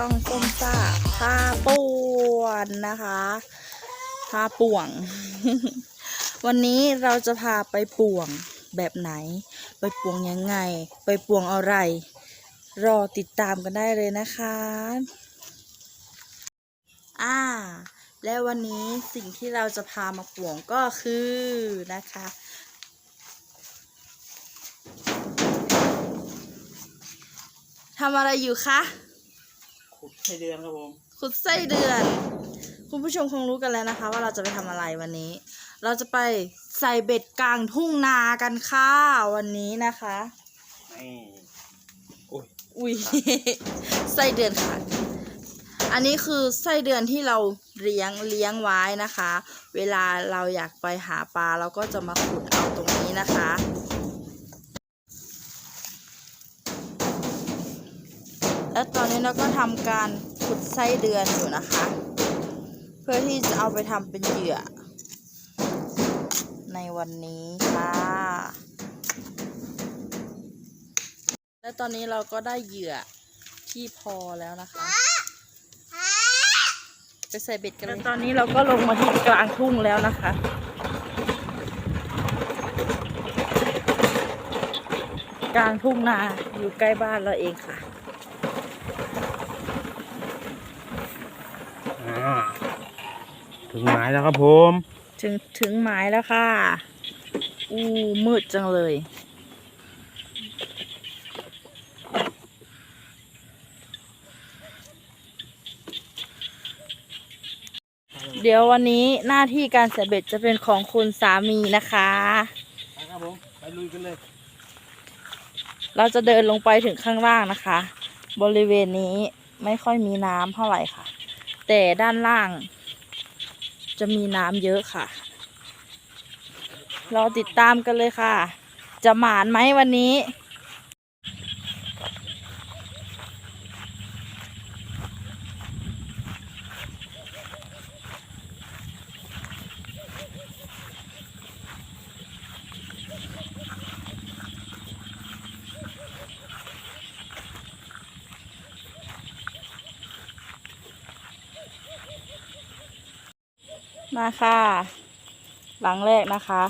ช่องส้มซ่าพาป่วนนะคะพาป่วง วันนี้เราจะพาไปป่วงแบบไหน ไปป่วงยังไง ไปป่วงอะไร รอติดตามกันได้เลยนะคะ อ่า และวันนี้สิ่งที่เราจะพามาป่วงก็คือนะคะทำอะไรอยู่คะ ไส้เดือนครับผมขุดไส้เดือน คุณผู้ชมคงรู้กันแล้วนะคะ ว่าเราจะไปทำอะไรวันนี้ เราจะไปใส่เบ็ดกลางทุ่งนากันค่ะวันนี้นะคะ นี่โอ้ยอุ้ย ไส้เดือนค่ะ อันนี้คือไส้เดือนที่เราเลี้ยงเลี้ยงไว้นะคะ เวลาเราอยากไปหาปลาเราก็จะมาขุดเอาตรงนี้นะคะ แล้วตอนนี้เราก็ทำการขุดไส้เดือนอยู่นะคะ เพื่อที่จะเอาไปทำเป็นเหยื่อ ในวันนี้ค่ะ และตอนนี้เราก็ได้เหยื่อที่พอแล้วนะคะไปใส่เบ็ดกันเลยตอนนี้เราก็ลงมาที่กลางทุ่งแล้วนะคะกลางทุ่งนาอยู่ใกล้บ้านเราเองค่ะ อ่า ถึงหมายแล้วครับผมถึงถึงหมายแล้วค่ะ อู้มืดจังเลย เดี๋ยววันนี้หน้าที่การใส่เบ็ดจะเป็นของคุณสามีนะคะ ไปครับผมไปลุยกันเลย เราจะเดินลงไปถึงข้างล่างนะคะ บริเวณนี้ไม่ค่อยมีน้ำเท่าไหร่ค่ะ แต่ด้านล่าง จะมีน้ำเยอะค่ะ รอติดตามกันเลยค่ะ จะหมานไหมวันนี้ มาค่ะ หลังแรกนะคะ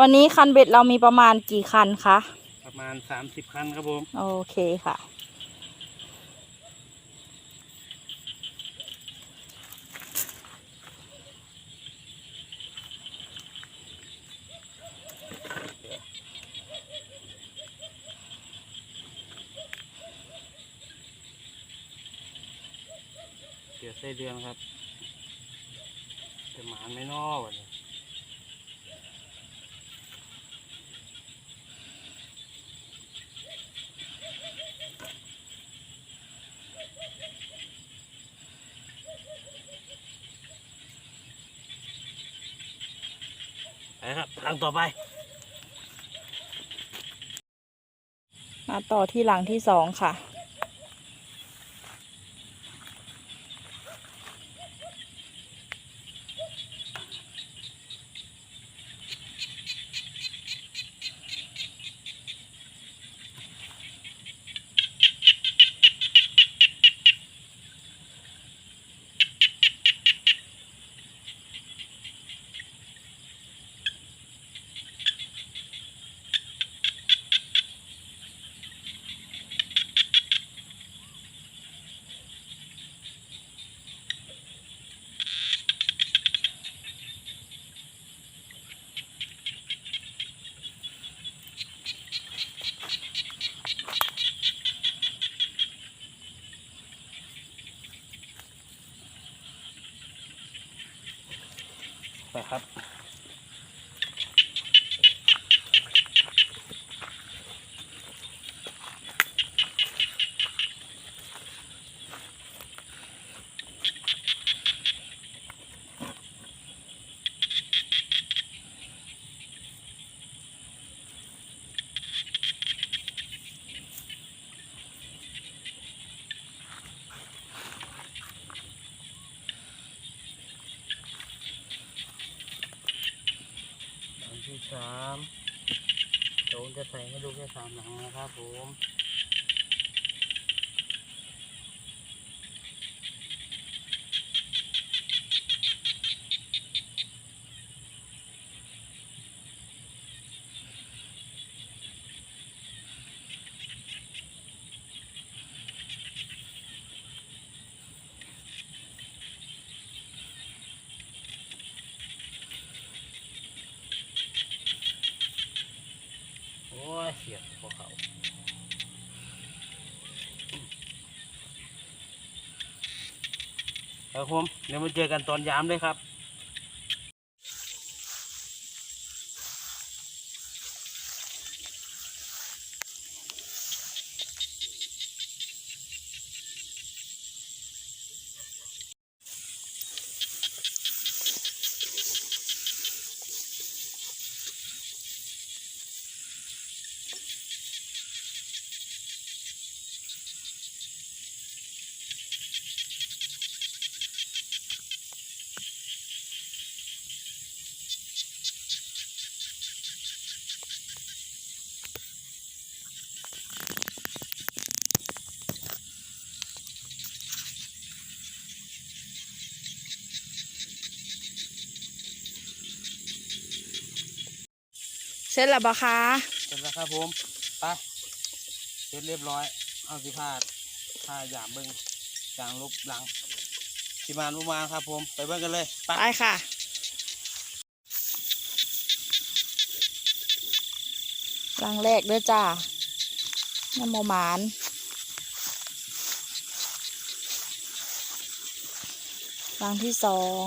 วันนี้คันเบ็ดเรามีประมาณกี่คันคะประมาณสามสิบคันครับผมโอเคค่ะ เดี๋ยวไส้เดือนครับ จะหมนไม่นอวันนี้ไปครับทางต่อไป มาต่อที่หลังที่สองค่ะ จะใส่ให้ดูแค่สามหลังนะครับผม ครับผมเดี๋ยวมาเจอกันตอนยามเลยครับ ร็จแล้วปะคะเสร็จแล้วครับผมไปเสร็จเรียบร้อยเอาสิพาดผ้าหยามเบิ้งจางลบหลังสิมานประมาณครับ ผมไปเบิ้งกันเลยไปไปค่ะรังแรกเด้อจ้าน้ำโมหมานรังที่สอง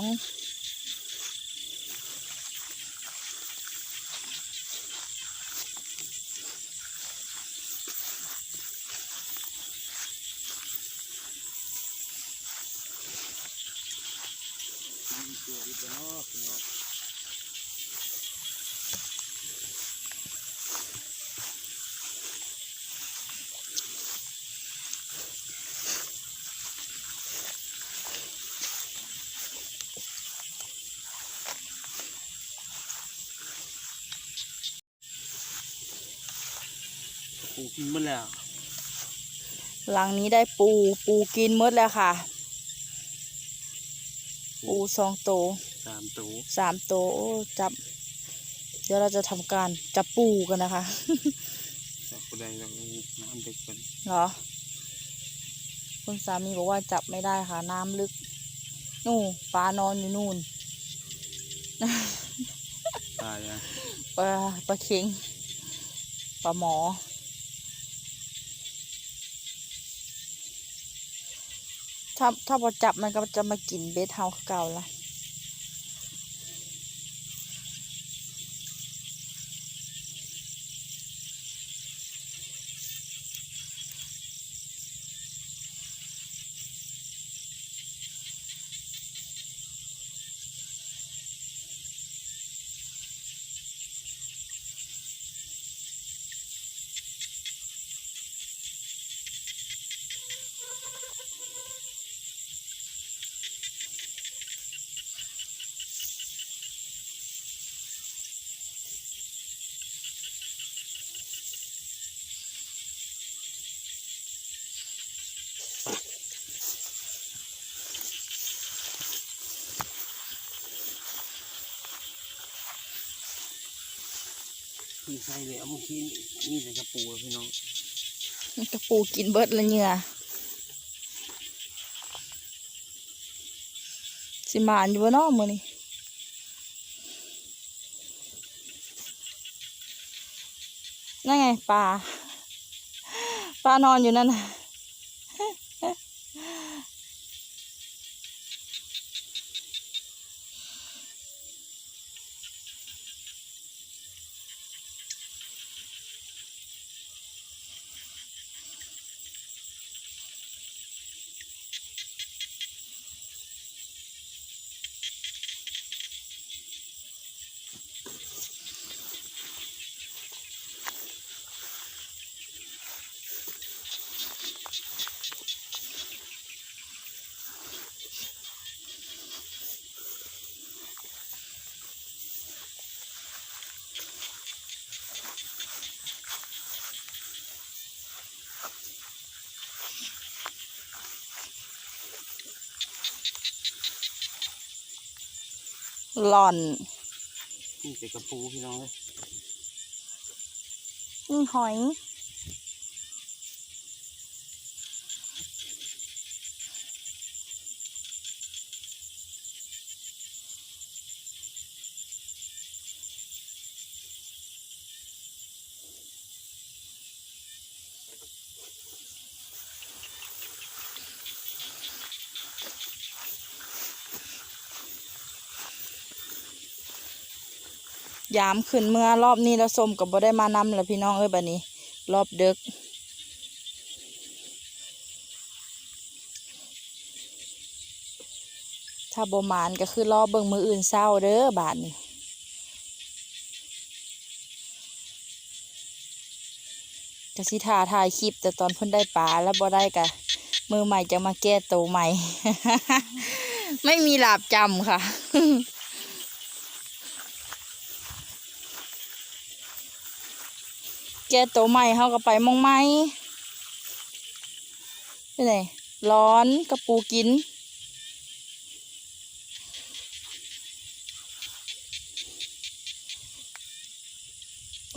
หลังนี้ได้ปูปูกินหมดแล้วค่ะ ปูสองโตวสามตูสามโตวโอ้จับ เดี๋ยวเราจะทำการจับปูกันนะคะจับกูได้แล้วน้ำเด็กเป็นเหรอ คุณสามีบอกว่าจับไม่ได้ค่ะ น้ำลึก นู่นปลานอนอยู่นู่นตายอะปลาปลาเค็งปลาหมอ ถ้าถ้าพอจับมันก็จะมากินเบสเฮาเก่าละีใส่เลยเอามือขี้นี่แต่กระปูพี่น้องกระปูกินเบิดละเหงื่อสิมานอยู่บ่เนอกมือนี่นั่นไงปลาปลานอนอยู่นั่นน่ะ หล่อนนี่แต่กระปูพี่น้องเลยนี่หอย ยามขึ้นเมื่อรอบนี้แล้วส้มก็บ่ได้มานำแล้วพี่น้องเอ้ยบัดนี้ รอบเดึกถ้าบ่มานก็คือรอบเบิ่งมืออื่นเศร้าเด้อบาดนี้กสิทาถ่ายคลิป แต่ตอนเพิ่นได้ปลาแล้วบ่ได้กะมือใหม่จะมาแก้ตัวใหม่ ไม่มีหลาบจำค่ะ แก้ตัวใหม่เขาก็ไปมองไหมไปไหนร้อนกระปูกิน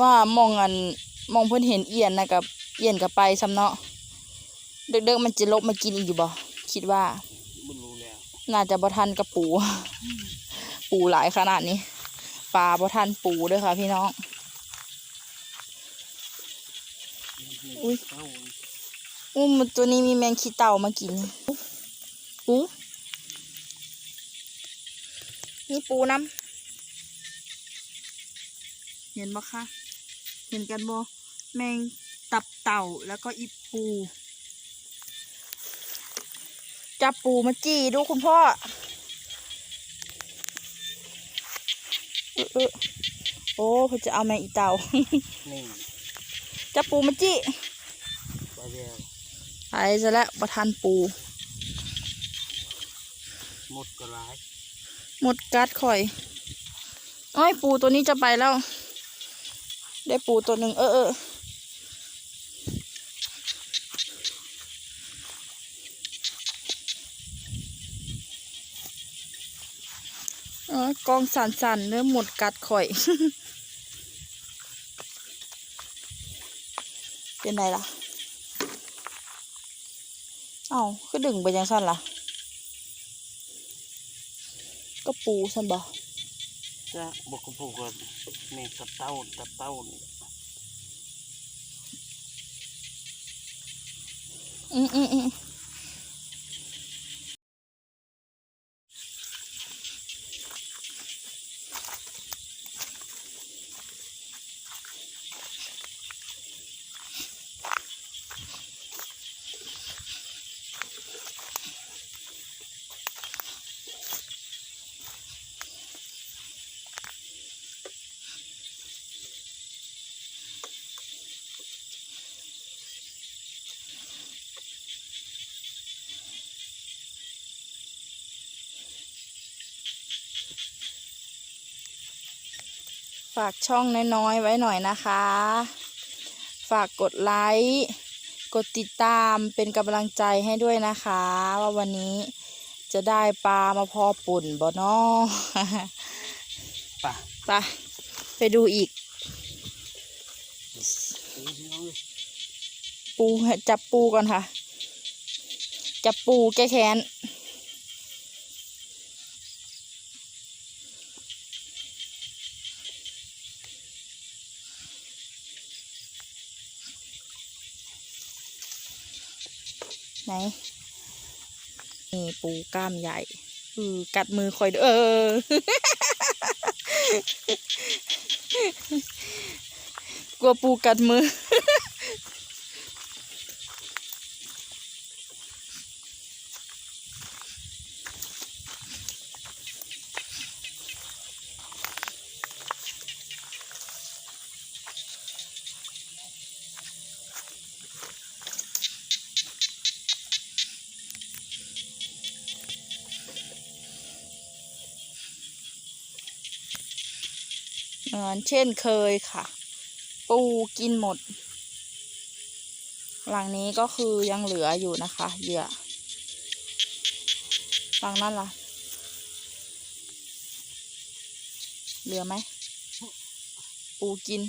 ว่ามองอันมองเพิ่นเห็นเอียนนะกับเอียนกับไปซ้ำเนาะเด็กๆมันจะลบมากินอีกอยู่บ่คิดว่าไม่รู้แล้วน่าจะบ่ทันกับปู ปูหลายขนาดนี้ปลาบ่ทันปูเด้วยค่ะพี่น้อง อุ๊ยเอ้าอุ้มตัวนี้มีแมงขี้เต่ามากินปูนี่ปูน้ำเห็นบ่คะเห็นกันบ่แมงตับเต่าแล้วก็อีปู จับปูมาจี้ดูคุณพ่อเออเออโอ้เขาจะเอาแมงอีเต่านี่จับปูมาจี้ ไปแล้วไปซะแล้วประทานปูหมดก็ร้ายหมดกัดข่อยอ้อยปูตัวนี้จะไปแล้ว ได้ปูตัวหนึ่งเออเออเออกองสั่นๆเนื้อหมดกัดข่อย เป็นไงล่ะ เอ้าคือดึงไปยังสั้นล่ะ ก็ปูสันบ่จะบอกกับพวกกันนี่ตับเต้าตับเต้านี่อืมอืมอืม ฝากช่องน้อยๆไว้หน่อยนะคะ ฝากกดไลค์กดติดตามเป็นกำลังใจให้ด้วยนะคะ ว่าวันนี้จะได้ปลามาพอปุ่นบ่นอป่ะไปไปดูอีกนี่พี่น้องเลยปูจับปูก่อนค่ะ จับปูแก้แค้น ไหนนี่ปูกล้ามใหญ่อือกัดมือคอยเด้อเออกลัวปูกัดมือ อนเช่นเคยค่ะ ปูกินหมด หลังนี้ก็คือยังเหลืออยู่นะคะเหยื่อหลังนั้นล่ะ เหลือไหม ปูกิน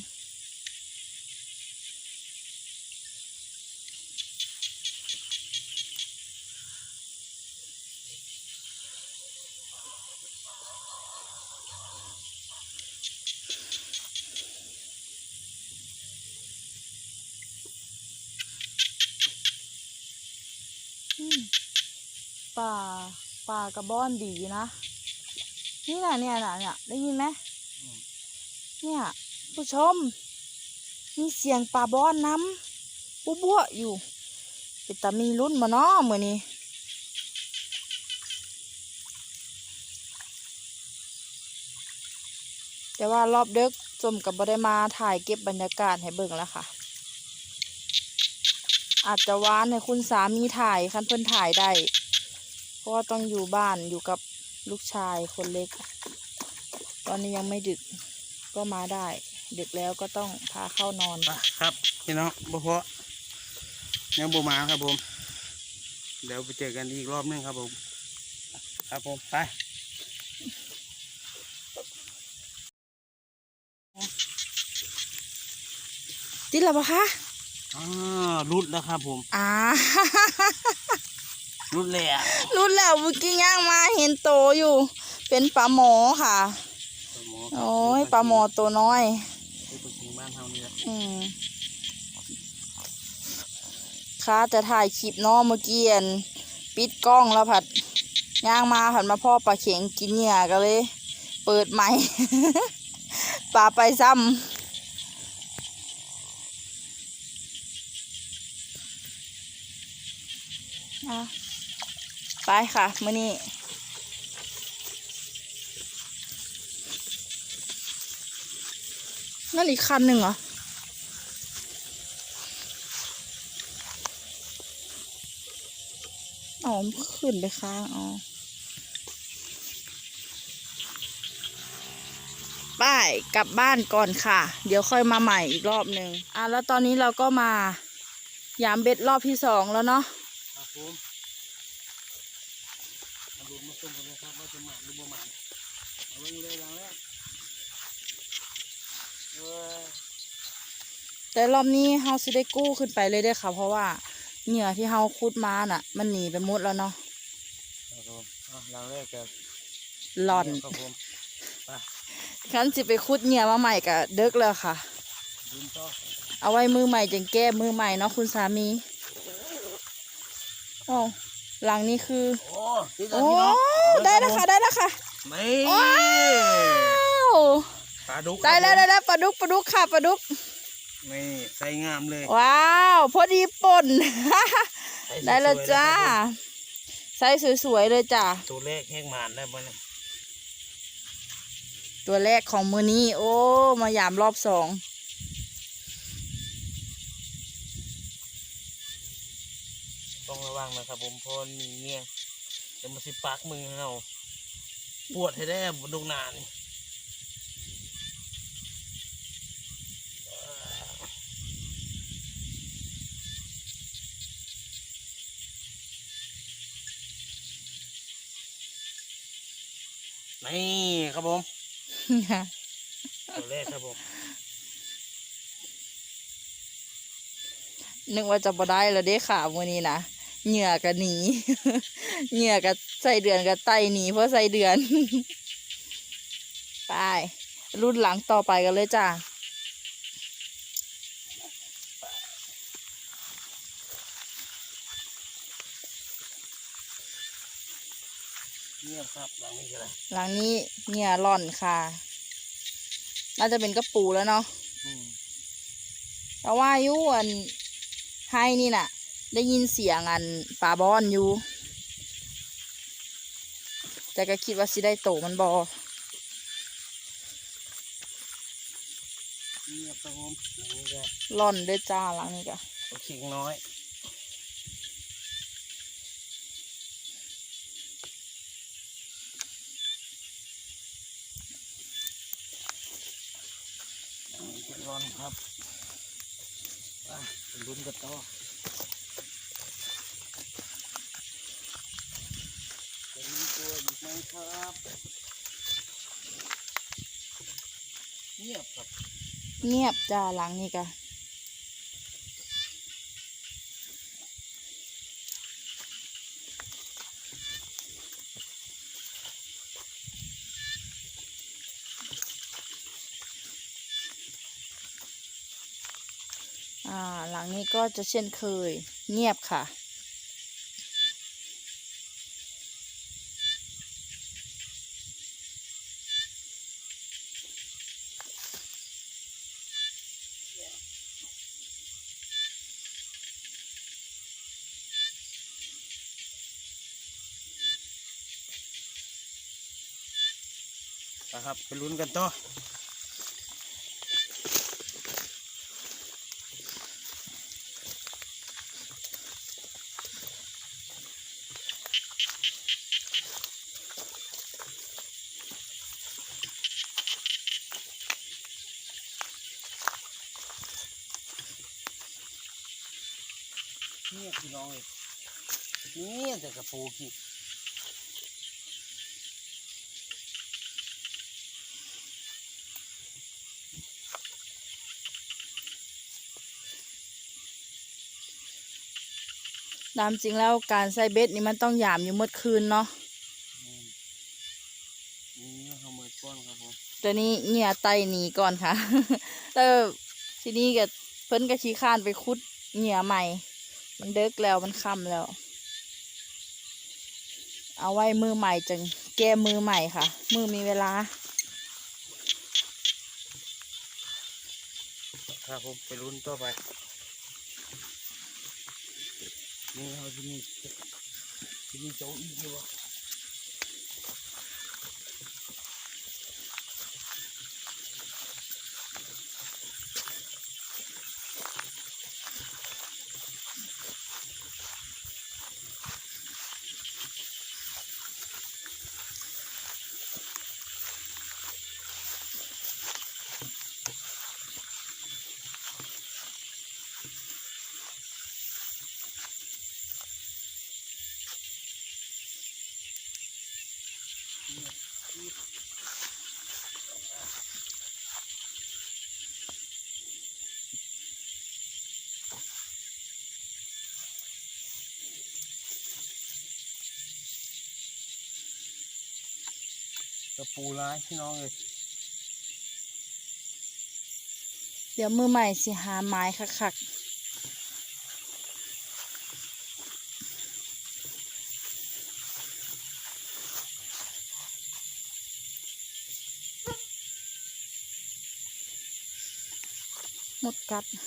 อืม ป่า ป่ากระบอนดีนะ นี่นะเนี่ยนะเนี่ยได้ยินไหมเนี่ย ผู้ชม มีเสียงปลาบอนน้ำปุ๊บัวอยู่เป็นตามีรุ่นมาเนาะมือนี้แต่ว่ารอบเดึกจมกับบได้มาถ่ายเก็บบรรยากาศให้เบิ่งแล้วค่ะ อาจจะว้านให้คุณสามีถ่ายคันเพิ่นถ่ายได้ ราะว่าต้องอยู่บ้านอยู่กับลูกชายคนเล็ก ตอนนี้ยังไม่ดึกก็มาได้ ดึกแล้วก็ต้องพาเข้านอนไปครับพี่น้องบ่เพาะยังบ่มาครับผม เดี๋ยวไปเจอกันอีกรอบหนึงครับผม ครับผมไปติดแล้วปะคะอ่ารุดแล้วครับผม อ่า รุดแล้วรุ่นแล้วเมื่อกี้ย่างมาเห็นโตอยู่ เป็นปลาหมอค่ะ โอ้ยปลาหมอตัวน้อยไปปกินบ้านเฮานี่แหละอืมค่ะจะถ่ายคลิปเนาะเมื่อกี้อันปิดกล้องแล้วผัดย่างมาผัดมาพ่อปลาเข็งกินเหยื่อกันเลย เปิดใหม่ปลาไปซ้ำอะ ไปค่ะมื่อนี้นั่นอีกคันหนึ่งเหรอ อ๋อมขึ้นไปค้างอ๋อไปกลับบ้านก่อนค่ะ เดี๋ยวค่อยมาใหม่อีกรอบหนึ่งอะแล้วตอนนี้เราก็มายามเบ็ดรอบที่สองแล้วเนาะ ครับผมมาดูมาส้มกันเลยครับว่าจะหมานหรือบ่หมานเอาเบิ่งเลยหลังแรกเออ แต่รอบนี้เฮาสิได้กู้ขึ้นไปเลยเด้อค่ะ เพราะว่าเหยื่อที่เฮาคุดมาน่ะ มันหนีไปหมดแล้วเนาะครับผมเอาหลังแรกกับหล่อนครับผมไปคันสิไปคุดเหยื่อมาใหม่กะเดึกแล้วค่ะ ดินต่อเอาไว้มือใหม่จังแก้มือใหม่เนาะคุณสามีโอ้หลังนี้คือ โอ้ติดแล้วโอ้พี่น้องได้แล้วค่ะได้แล้วค่ะนี่ว้าวปลาดุกได้แล้วคได้รับแล้วปลาดุกปลาดุกค่ะปลาดุกผม นี่ใส่งามเลย ว้าว พอดีป่นใส่สยๆได้แล้วจ้านะครับไซส์สวยๆเลยจ้าผมตัวเลขแห้งหมานได้บ่เนี่ยตัวแรกของมือนี้ โอ้ มายามรอบสองต้องระวังนะครับผมเพราะมันมีเนี่ยจะมาสิปักมือเราปวดให้ได้บนดงนาน นี่ครับผมตัวแรกครับผมนึกว่าจะบ่ได้แล้วเด้ค่ะมือนี้นะเหงื่อก็หนีเหงื่อก็ใส่เดือนก็ไตหนีเพราะใส่เดือน ไป รุ่นหลังต่อไปกันเลยจ้า เงียบ ครับหลังนี้ก็ได้หลังนี้เหงื่อร่อนค่ะ น่าจะเป็นกระปูแล้วเนาะอืมแต่ว่าอยุอันให้นี่น่ะ ได้ยินเสียงอันปลาบอนอยู่แต่ก็คิดว่าสิได้โตมันบอเงียบครับผมหลังนี้ก็ร่อนเด้วยจ้าหลังนี้ก็โอเคน้อยอันนี้ก็ร้อน ครับรุนกันต่อจะมีตัวอีกไหมครับ เงียบครับ เงียบจ้าหลังนี้กะ่าหลังนี้ก็จะเช่นเคยเงียบค่ะ นะครับไปลุ้นกันต่อ เนี่ยพี่น้องเลยเนี่ยแต่กระปูกี่ตามจริงแล้วการใส่เบ็ดนี่มันต้องหยามอยู่เมื่อคืนเนาะอืมนี่เขาเมิดก้อนครับผมตัวนี้เหงี่ยไตหนีก่อนค่ะแล้วทีนี้ก็เพิ่นก็ชี้ข้านไปคุดเหงี่ยใหม่ มันเดิกแล้วมันค่ำแล้ว เอาไว้มือใหม่จังแก้มือใหม่ค่ะ มือมีเวลาครับผมไปลุ้นต่อไปนี่เขาที่นี่ที่นี่โจ๊กอีกอยู่ วะกระปูร้ายพี่น้องเลยเดี๋ยวมือใหม่สิหาไม้คักๆหมดกัดดิ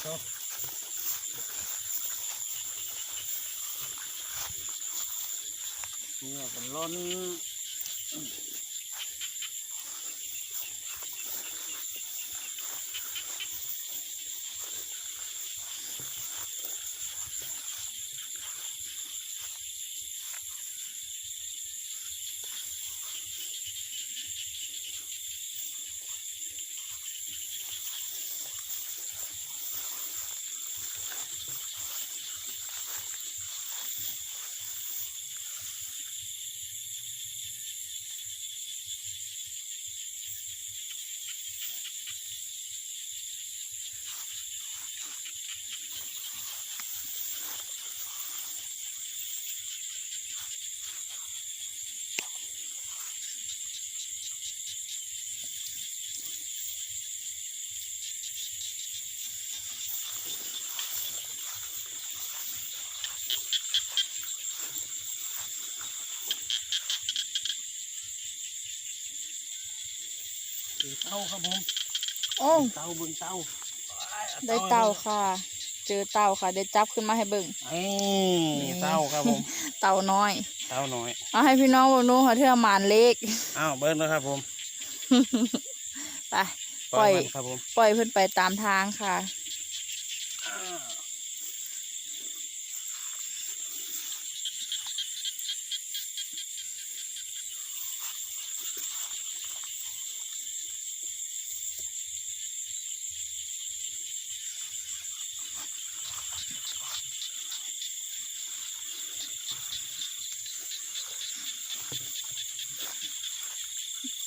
เขา เนื้อกันล้น เบิ่งเต้าครับผมโอ้เต้าเบิ่งเต้าได้เต่าค่ะ เจอเต่าค่ะ ได้จับขึ้นมาให้เบิ่งเอ้ยนี่เต้าครับผม เต่าน้อย เต้าน้อย เอาให้พี่น้องเบิ่งดูค่ะเทื่อหมานเล็กอ้าวเบิ้งแล้วครับผม ไปปล่อย มันครับผม ปล่อยเพิ่นไปตามทางค่ะ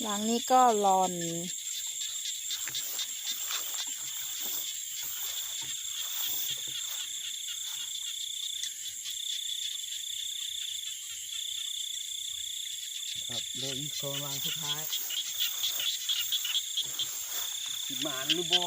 หลังนี้ก็รอน ครับเหลยอีกสองรางสุดท้ายสิหมานหรือบอ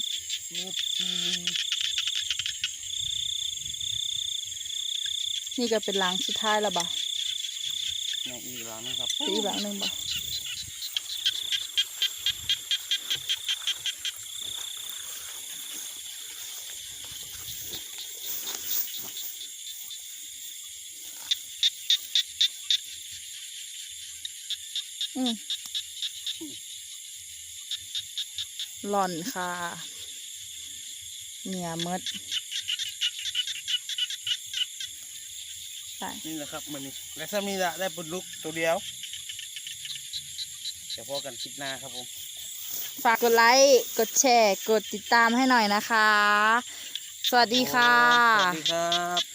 นิดนิดทีนี่ก็เป็นหลังสุดท้ายแล้วบ่ในอีกหลังนึงครับอีกหลังหนึ่งบ่อืม หล่อนค่ะเนี่ยมดไปนี่แหละครับมันนี่และถ้ามีละได้ปลดลุกตัวเดียวเดี๋ยวพอกันคลิปหน้าครับผมฝากกดไลค์กดแชร์ กดติดตามให้หน่อยนะคะ สวัสดีค่ะ สวัสดีครับ